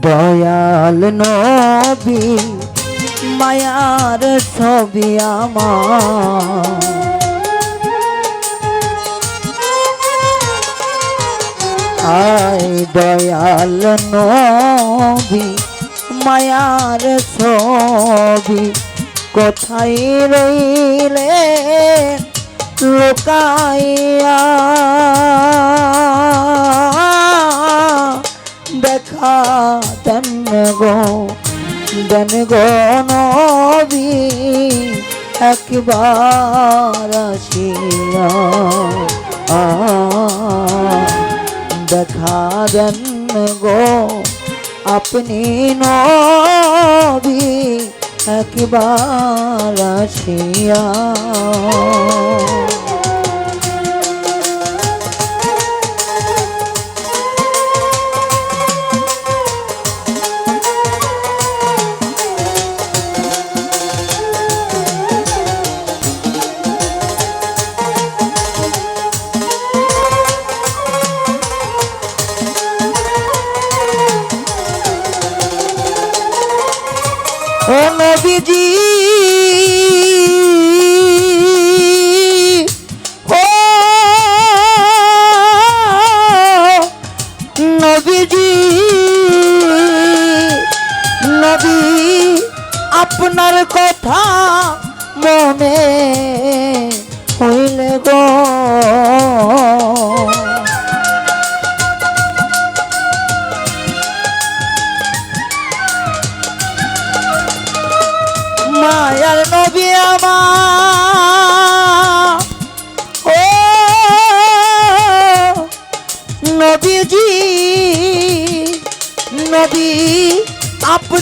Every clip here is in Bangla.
দয়াল নবী মায়ার ছবি আমার। আয় দয়াল নবী মায়ার ছবি কোথায় রইলে? লোকাইয়া দেন গো নবী একবার আসিয়া দেখা দেন গো আপনি নবী একবার আসিয়া।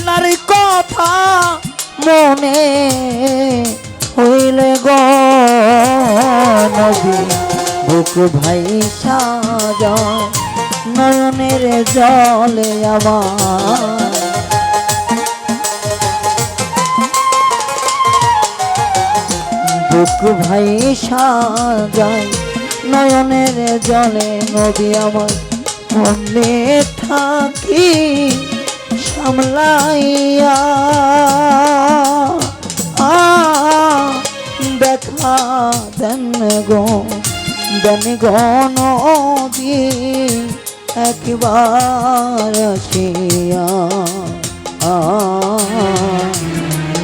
আপনার কথা মনে হইলে গ বুক ভাই সাজায় নয়নের জলে আমার বুক ভাই সাজায় নয়নের জলে নদী আমার মনে থাকি। সামলাইয়া। আ, দেখা দেন গো দেন গো নদী একবার আসিয়া।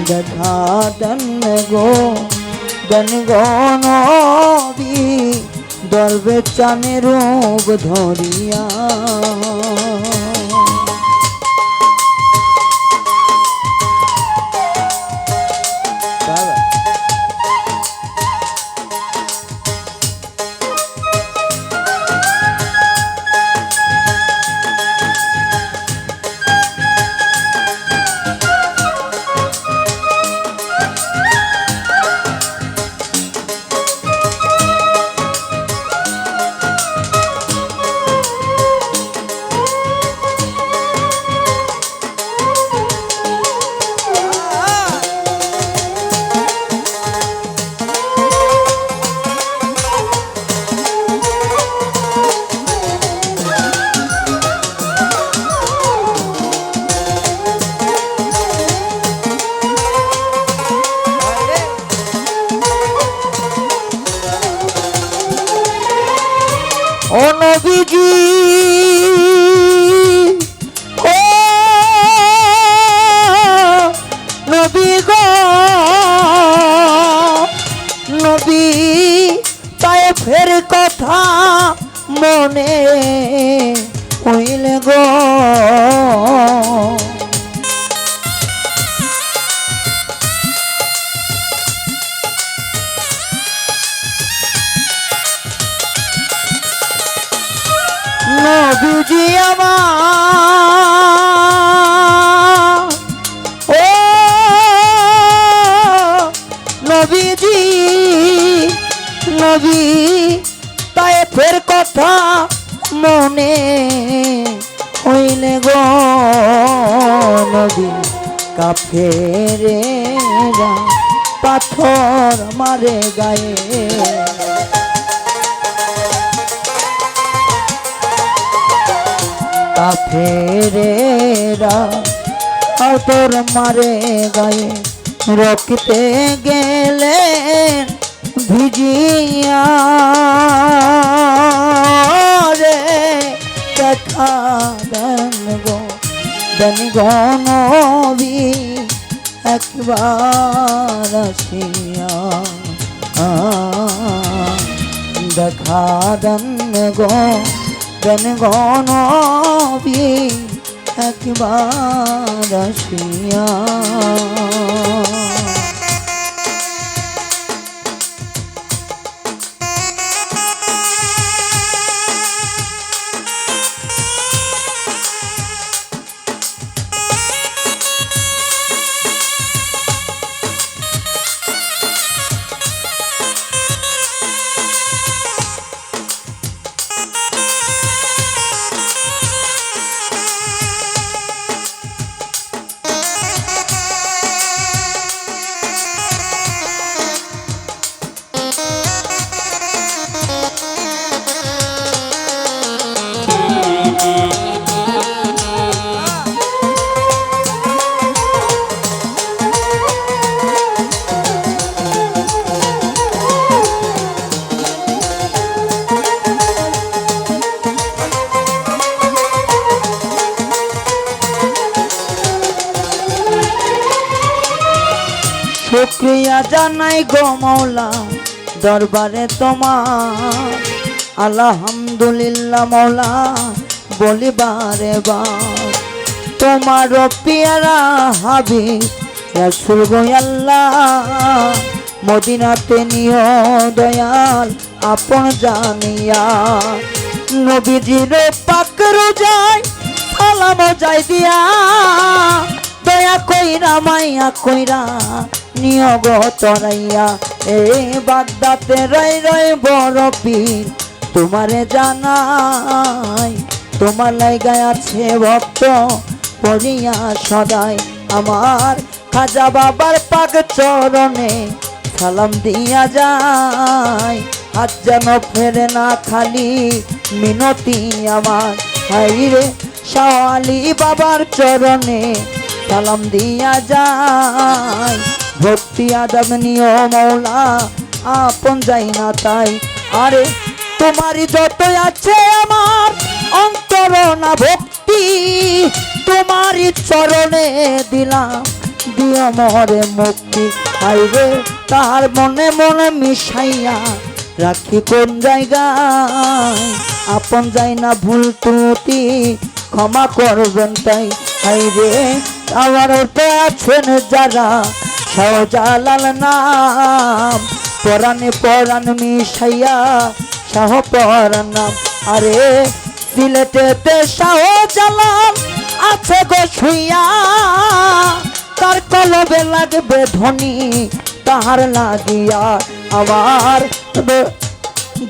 দেখা দেন গো দেন গো নবী দলবে চানে রূপ ধরিয়া। নবী গো নবী তাই ফের কথা মনে হইলে গো। নবীজি আমার মনে হইলে গো নবী কাফেরে পাথর মারে গায়ে। কাফেরেরা তোর মারে গায়ে। রকিতে গেলেন ভিজিয়া রে দেখা দেন গো দেন গণবি একবার আসিয়া। দেখা দেন গো দেন গণবি একবার আসিয়া। শুক্রিয়া জানাই গো মৌলা দরবারে তোমার। আলহামদুলিল্লাহ মৌলা বলিবারে বার তোমার পিয়ারা হাবি রসুল আল্লাহ, মদিনাতে নিও দয়াল, আপন জানিয়া। নবীজির পাকরু যায় সালাম যাই দিয়া, দয়া কইরা মাইয়া কইরা নিয়োগ তরাইয়া এ বাগদাতে রই রই বড় পীর। তোমারে জানাই, তোমার লাইগায় আছে ভক্ত পড়িয়া সদাই। আমার খাজা বাবার পাক চরণে সালাম দিয়া যায় আজ যেন ফেরে না খালি মিনতি আমার। হাইরে শাওয়ালি বাবার চরণে সালাম দিয়া যায় ভক্তি আদম নিয় মৌলা, আপন যাই না তাই। আরে, তোমারই যত আছে আমার অন্তর না ভক্তি, তোমারই চরণে দিলাম, দিও মরে মুক্তি। আইরে তার মনে মনে মিশাইয়া রাখি কোন জায়গায়? আপন যাই না ভুল ত্রুটি, ক্ষমা করবেন তাই। আইরে আমার ওতে আছেন যারা সহজালাল নাম পরাণে পরাণ মিশাইয়া শাহ পরাণ নাম। আরে, সিলেটেতে শাহ জালাল আছে গো শুইয়া, তার কলবে লাগবে ধনী তাহার লাগিয়া আমার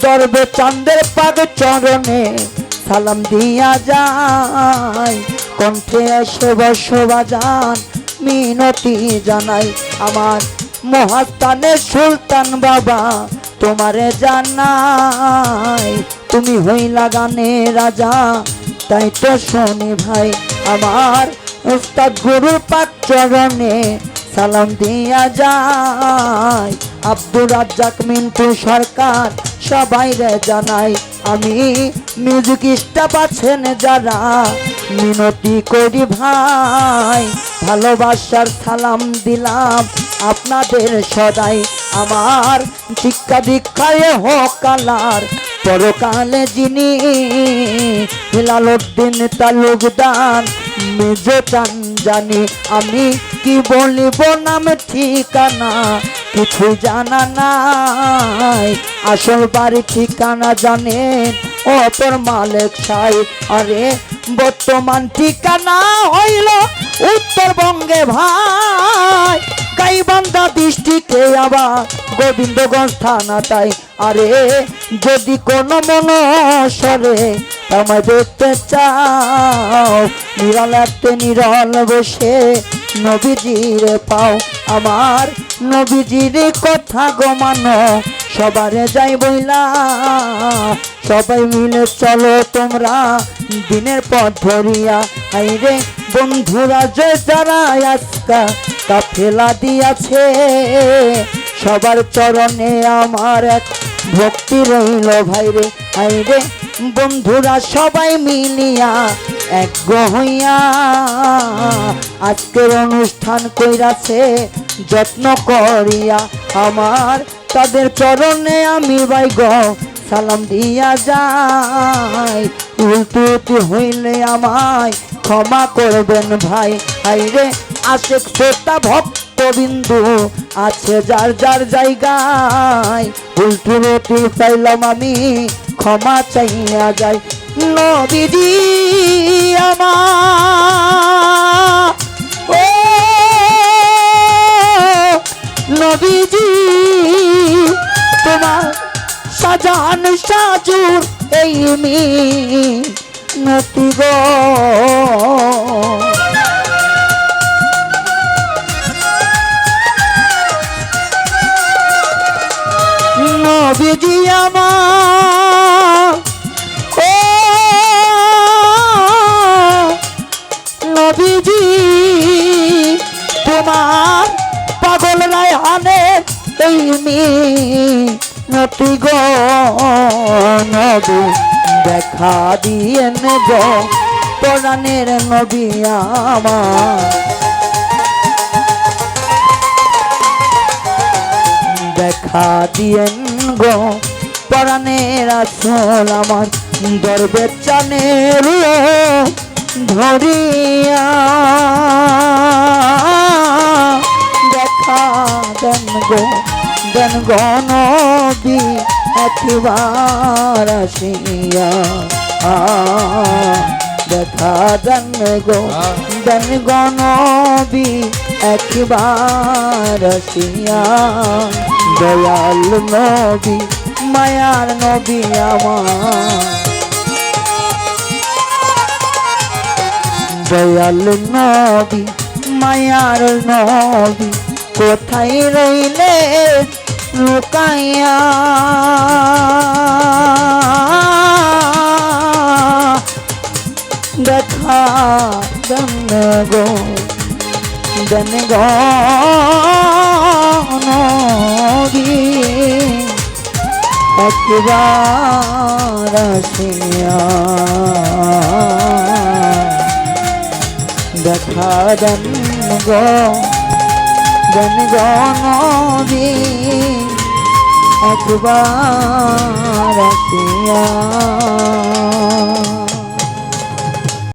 দরবে চান্দের পাগ চরণে সালাম দিয়া যায়। কণ্ঠে এসে বসবাজান, মিনতি জানাই আমার মহাস্তানের সুলতান বাবা, তোমারে জানাই, তুমি হইলা গানে রাজা। তাই তো শোনি ভাই, আমার উস্তাদ গুরু পাক চরণে সালাম দিয়া যায়। আব্দুর রাজ্জাক মিন্টু সরকার সবাই রে জানাই, আমি মিউজিক স্টাফ আছেন যারা। মিনতি করি ভাই, ভালোবাসার সালাম দিলাম আপনাদের সদাই। আমার শিক্ষা দীক্ষায় হোক কালার পরকালে যিনি হিলালুদ্দিন তালুকদার মেজো চান জানি আমি কি বলিব নাম ঠিকানা কিছু জানা নাই। আসল বাড়ি ঠিকানা জানেন অপর মালিক সাই আরে বর্তমান ঠিকানা হইল উত্তরবঙ্গে ভাই। গাইবান্ধা ডিস্ট্রিক্টে আবার গোবিন্দগঞ্জ থানা তাই। আরে, যদি কোনো মনসরে আমায় দেখতে চাও, নিরল একটা নিরল বসে নবীজিরে পাও। আমার নবীজির কথা গমানো সবারে যাই বইলা, সবাই মিলে চলো তোমরা দিনের পথ ধরিয়া আইরে বন্ধুরা যে যারা আজকা কাফেলা দিয়াছে, সবার চরণে আমার এক ভক্তি রইল ভাইরে আইরে বন্ধুরা সবাই মিলিয়া এক হইয়া আজকের অনুষ্ঠান কইরাছে, যত্ন করিয়া আমার তাদের চরণে আমি ভাই গ সালাম দিয়া যাই উল্টুটি হইলে আমায় ক্ষমা করবেন ভাই। হাইরে আশেক শ্রোতা ভক্তবিন্দু আছে যার যার জায়গায়। উল্টুটি পাইলাম আমি ক্ষমা চাইয়া যাই নবীজি আমার ও নবীজি, তোমার সাজান সাজুর এই মি নতি গো নবীজি আমার তোমার পাগল রায় এই মিনতি গো, নবী, দেখা দিয়ে নেব। পরাণের নবী আমার। দেখা দিয়েন গো পরাণের আসল আমার দরবে চানের ধরিয়া। দেখা দেন গো দেন গো নবী একবার আসিয়া দেখা দেন গো দেন গো একবার আসিয়া, দয়াল নবী, মায়ার নবী আমার। দয়াল নবী, মায়ার নবী, কোথায় রইলে লুকাইয়া। দেখা দেন গো দেন গো একবার আসিয়া। দেখা দেন গো জন নবী একবার আসিয়া।